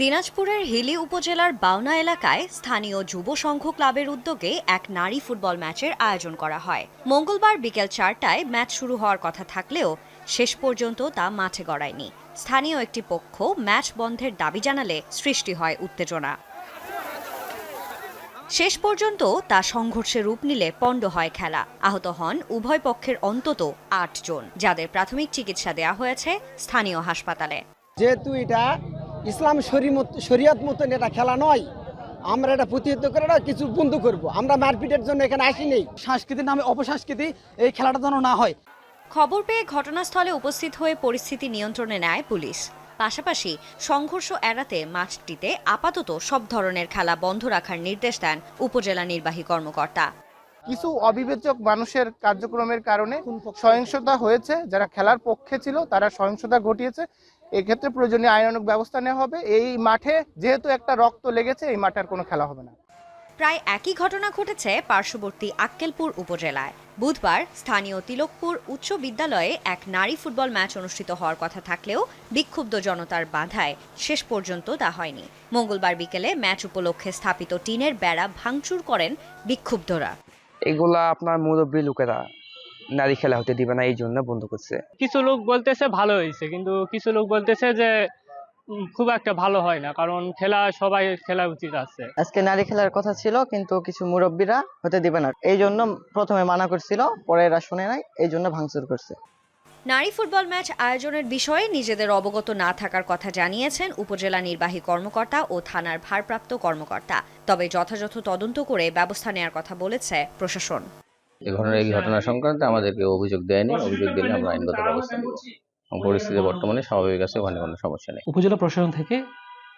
দিনাজপুরের হিলি উপজেলার বাউনা এলাকায় স্থানীয় যুব সংঘ ক্লাবের উদ্যোগে এক নারী ফুটবল ম্যাচের আয়োজন করা হয়। মঙ্গলবার বিকেল চারটায় ম্যাচ শুরু হওয়ার কথা থাকলেও শেষ পর্যন্ত তা মাঠে গড়ায়নি। স্থানীয় একটি পক্ষ ম্যাচ বন্ধের দাবি জানালে সৃষ্টি হয় উত্তেজনা। শেষ পর্যন্ত তা সংঘর্ষে রূপ নিলে পণ্ড হয় খেলা। আহত হন উভয় পক্ষের অন্তত আট জন যাদের প্রাথমিক চিকিৎসা দেওয়া হয়েছে স্থানীয় হাসপাতালে। যেহেতু এটা ইসলাম শরী- শরিয়ত মতন এটা খেলা নয়। আমরা এটা প্রতিহত করে না কিছু বন্ধ করব। আমরা মারপিটের জন্য এখানে আসি নেই সংস্কৃতির নামে অপসংস্কৃতি এই খেলাটা যেন না হয়। খবর পেয়ে ঘটনাস্থলে উপস্থিত হয়ে পরিস্থিতি নিয়ন্ত্রণে নেয় পুলিশ। পাশাপাশি সংঘর্ষ এড়াতে মাঠটিতে আপাতত সব ধরনের খেলা বন্ধ রাখার নির্দেশ দেন উপজেলা নির্বাহী কর্মকর্তা। কিছু অবিবেচক মানুষের কার্যক্রমের কারণে সহিংসতা হয়েছে যারা খেলার পক্ষে ছিল তারা সহিংসতা ঘটিয়েছে। এক্ষেত্রে প্রয়োজনীয় আইনানুগ ব্যবস্থা নেওয়া হবে। এই মাঠে যেহেতু একটা রক্ত লেগেছে এই মাঠে আর কোনো খেলা হবে না। প্রায় একই ঘটনা ঘটেছে পার্শ্ববর্তী আক্কেলপুর উপজেলায়। বুধবার স্থানীয় তিলকপুর উচ্চ বিদ্যালয়ে এক নারী ফুটবল ম্যাচ অনুষ্ঠিত হওয়ার কথা থাকলেও বিক্ষুব্ধ জনতার বাধায় শেষ পর্যন্ত তা হয়নি। মঙ্গলবার বিকেলে ম্যাচ উপলক্ষে স্থাপিত টিনের বেড়া ভাঙচুর করেন বিক্ষুব্ধরা। এগুলা আপনার মুরব্বী লোকেরা নারী খেলা হতে দিবে না এই জন্য বন্ধ করছে। কিছু লোক বলতেছে ভালো হয়েছে কিন্তু কিছু লোক বলতেছে যে খুব একটা ভালো হয় না কারণ খেলা সবাই খেলা উচিত আছে। আজকে নারী খেলার কথা ছিল কিন্তু কিছু মুরব্বীরা হতে দিবে না। এই জন্য প্রথমে মানা করছিল পরে এরা শুনে নাই এই জন্য ভাঙচুর করছে। নারী ফুটবল ম্যাচ আয়োজনের বিষয়ে নিজেদের অবগত না থাকার কথা জানিয়েছেন উপজেলা নির্বাহী কর্মকর্তা ও থানার ভারপ্রাপ্ত কর্মকর্তা। তবে যথাযথ তদন্ত করে ব্যবস্থা নেওয়ার কথা বলেছে প্রশাসন। এ ঘটনা এই ঘটনা সংক্রান্তে আমাদেরকে অভিযোগ দেয়নি। অভিযোগ দিলে আমরা আইনগত ব্যবস্থা নেব। পরিস্থিতি বর্তমানে স্বাভাবিক আছে ওখানে কোনো সমস্যা নেই। উপজেলা প্রশাসন থেকে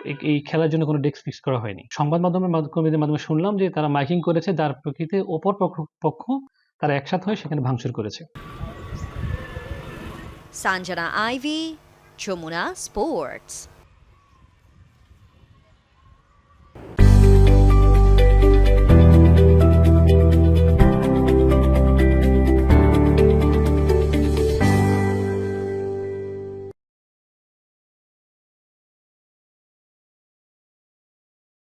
এই- এই খেলার জন্য কোনো ডেস্ক ফিক্স করা হয়নি। সংবাদ মাধ্যমের মাধ্যমে- কর্মীদের মাধ্যমে শুনলাম যে তারা মাইকিং করেছে যার প্রকৃতি অপর পক্ষ- পক্ষ তারা একসাথে হয়ে সেখানে ভাঙচুর করেছে। Sanjana Ivy, Chumuna Sports.